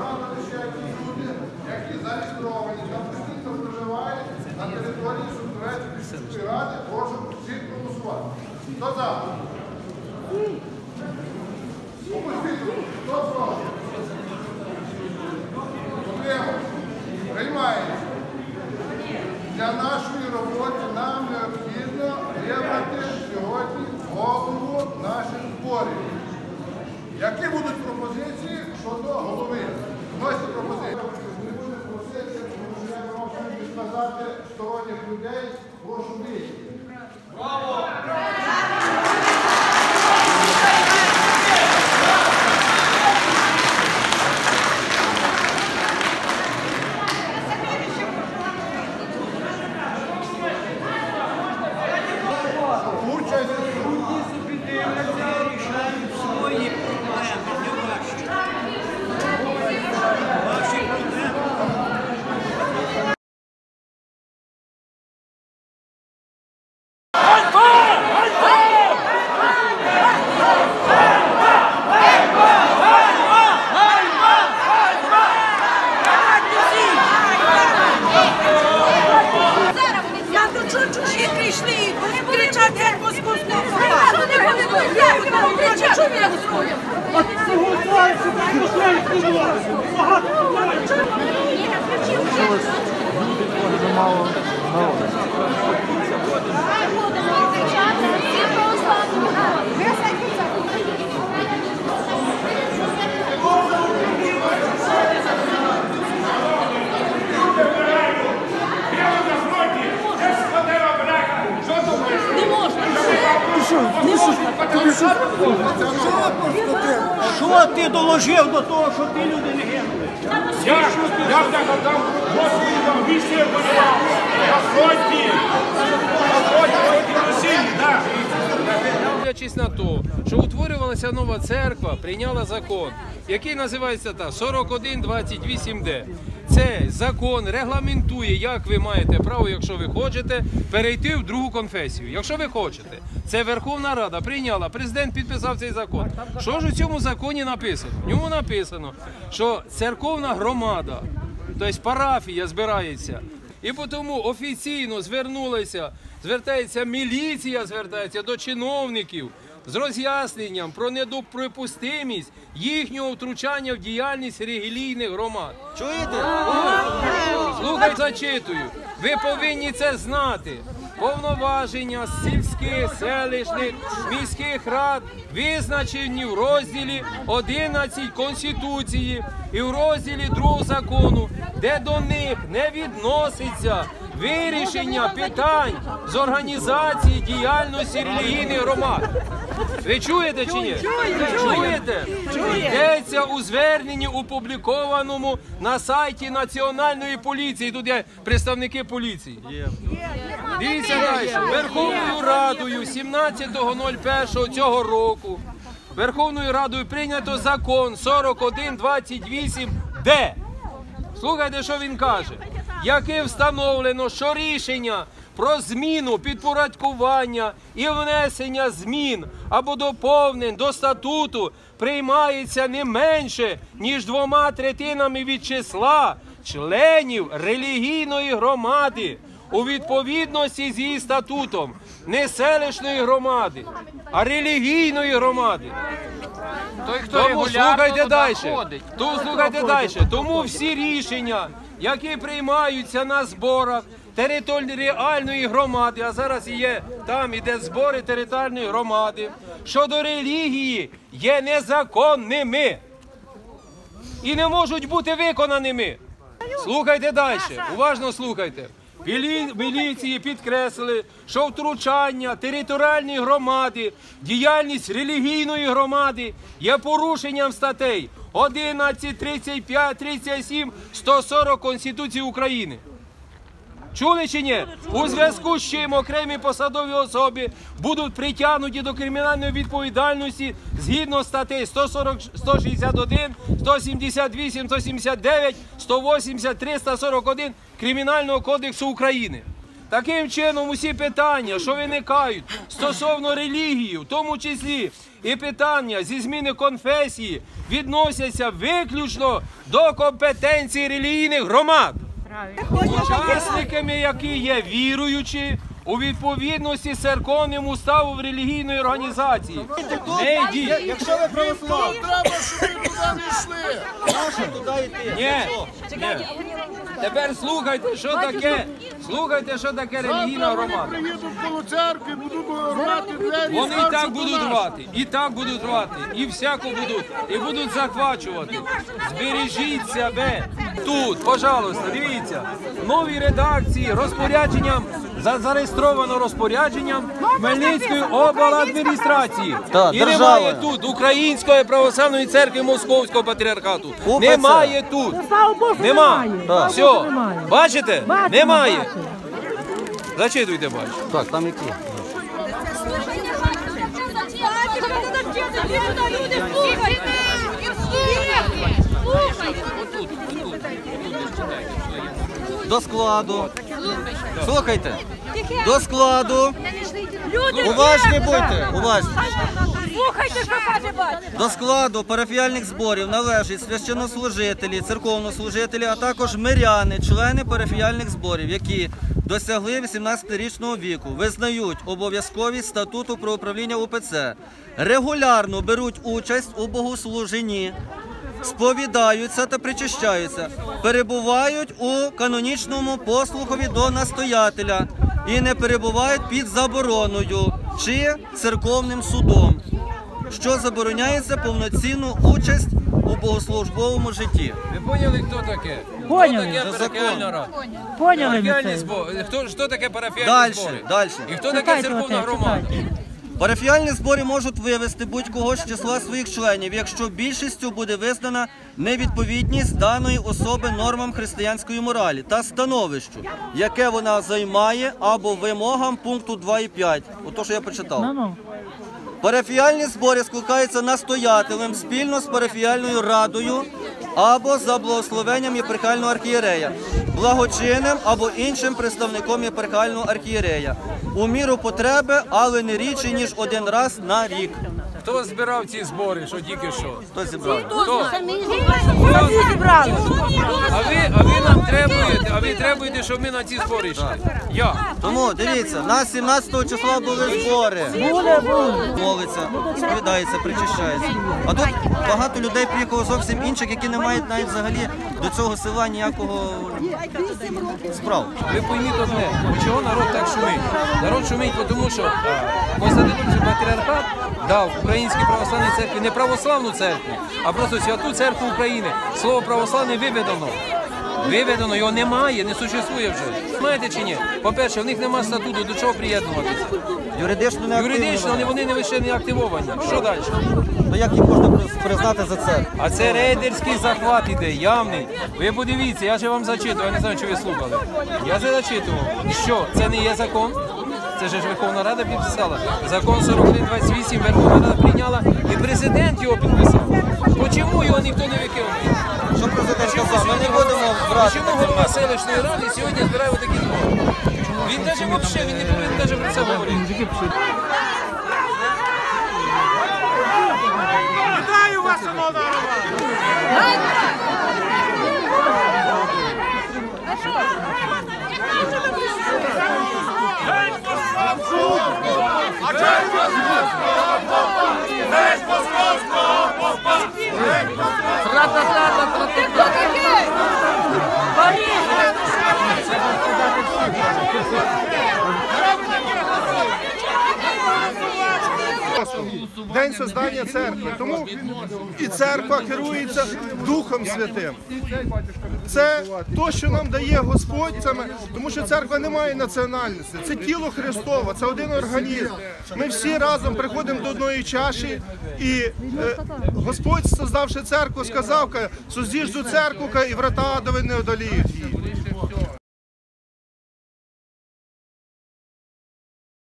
Нам лише ті люди, які зареєстровані та постійно проживають на території Сумської ради, прошу всіх голосувати. Хто за? Сторонніх людей, прошу вийти. Участь собі дивляться, рішають свої проблеми, не ваші. Ваші проблеми. Я до чого чужі прийшли і кричать церкву з пустого. Вони були тут, чого я строю? Що ти доложив до того, що ті люди не гинули? Я, там Господи, там місце воював на фронті. На фронті Росії, так. Дивлячись на те, що утворювалася нова церква, прийняла закон, який називається так 4128Д. Цей закон регламентує, як ви маєте право, якщо ви хочете, перейти в другу конфесію. Якщо ви хочете, це Верховна Рада прийняла, президент підписав цей закон. Що ж у цьому законі написано? В ньому написано, що церковна громада, тобто парафія збирається. І тому офіційно звернулися, звертається міліція, звертається до чиновників з роз'ясненням про недоприпустимість їхнього втручання в діяльність релігійних громад. Чуєте? Слухай, зачитую. Ви повинні це знати. Повноваження сільських, селищних, міських рад визначені в розділі 11 Конституції і в розділі 2 закону, де до них не відноситься вирішення питань з організації діяльності релігійних громад. Ви чуєте чи ні? Чуєте? Йдеться у зверненні опублікованому на сайті Національної поліції. Тут є представники поліції. Дивіться далі. Верховною Радою 17.01 цього року Верховною Радою прийнято закон 4128Д. Слухайте, що він каже. Яке встановлено, що рішення про зміну підпорядкування і внесення змін або доповнень до статуту приймається не менше, ніж двома третинами від числа членів релігійної громади у відповідності з її статутом не селищної громади, а релігійної громади. Той, хто Тому слухайте далі. Тому слухайте далі. Тому всі рішення, які приймаються на зборах територіальної громади, а зараз є там іде збори територіальної громади, щодо релігії є незаконними і не можуть бути виконаними. Слухайте далі, уважно слухайте. Міліції підкреслили, що втручання територіальної громади, діяльність релігійної громади є порушенням статей 11, 35, 37, 140 Конституції України. Чули чи ні? У зв'язку з чим окремі посадові особи будуть притягнуті до кримінальної відповідальності згідно статей 140, 161, 178, 179, 180, 341 Кримінального кодексу України. Таким чином, усі питання, що виникають стосовно релігії, в тому числі і питання зі зміни конфесії, відносяться виключно до компетенції релігійних громад. Учасниками, які є віруючі, у відповідності з церковним уставом релігійної організації. Не йдіть. Якщо ви православні, Треба, щоб ви туди не йшли. туди йти? Ні. Ні. Тепер слухайте, що таке. Слухайте, що таке релігійна громада. приїдуть коло церкви, будуть рвати двері. Вони і так будуть рвати, і так будуть рвати, і всяко будуть, і будуть захвачувати. Збережіть себе тут, пожалуйста, дивіться. нові редакції розпорядженням зареєстровано розпорядженням Хмельницької обладміністрації. Так, і держава. немає тут Української православної церкви Московського патріархату. Немає тут. Слава Богу, Нема. немає. Так. Все. Немає. Бачите? Бачимо, Немає. бачимо. Зачитуйте, бачите. Так, там які? До складу. Слухайте. До складу. Уважні будьте. Уважні. Слухайте, що каже батько. До складу парафіальних зборів належать священнослужителі, церковнослужителі, а також миряни, члени парафіальних зборів, які досягли 18-річного віку, визнають обов'язковість статуту про управління УПЦ, регулярно беруть участь у богослуженні, сповідаються та причащаються, перебувають у канонічному послухові до настоятеля і не перебувають під забороною чи церковним судом що забороняється повноцінну участь у богослужбовому житті. Ви поняли, хто таке? Поняли. Хто таке парафіальна закон. рада? Поняли ми Парафіальні. Хто, що таке парафіальні Далі, збори? далі. І хто таке Читайте церковна громада? читайте. Парафіальні збори можуть вивести будь-кого з числа своїх членів, якщо більшістю буде визнана невідповідність даної особи нормам християнської моралі та становищу, яке вона займає, або вимогам пункту 2.5. Ото, що я почитав. Ну, ну. Парафіальні збори скликаються настоятелем спільно з парафіальною радою або за благословенням єпархіального архієрея, благочинним або іншим представником єпархіального архієрея у міру потреби, але не рідше ніж один раз на рік. Хто збирав ці збори, що тільки що? Хто зібрав? Хто? Самі зібрали. А ви, а ви нам требуєте, а ви требуєте, щоб ми на ці збори йшли? Я. Тому дивіться, на 17 числа були збори. Молиться, сповідається, причащається. А тут багато людей приїхало зовсім інших, які не мають навіть взагалі до цього села ніякого справ. Ви пойміть одне, чого народ так шумить? Народ шумить, тому що а, Константинопольський патріархат дав Українській православній церкві не православну церкву, а просто святу церкву України. Слово православне виведено. Виведено, його немає, не существує вже. Знаєте чи ні? По-перше, в них немає статуту, до чого приєднуватися. Юридично не Юридично вони, вони не ще не активовані. Що далі? Ну як їх можна при- признати за це? А це рейдерський захват іде, явний. Ви подивіться, я же вам зачитував, я не знаю, чи ви слухали. Я це зачитував. Що, це не є закон? Це ж Верховна Рада підписала. Закон 4128 Верховна Рада прийняла і президент його підписав. Почому його ніхто не викинув? Що президент Чому сказав? Ми не будемо брати. Чому голова селищної ради сьогодні збирає такі збори? Він навіть взагалі, він не повинен навіть про це говорити. Tratla, tratla, tratla. День создання церкви. Тому і церква керується Духом Святим. Це то, що нам дає Господь, це ми, тому що церква не має національності. Це тіло Христове, це один організм. Ми всі разом приходимо до одної чаші, і е, Господь, создавши церкву, сказав, каже, «Создіжду церкву, і врата адові не одоліють.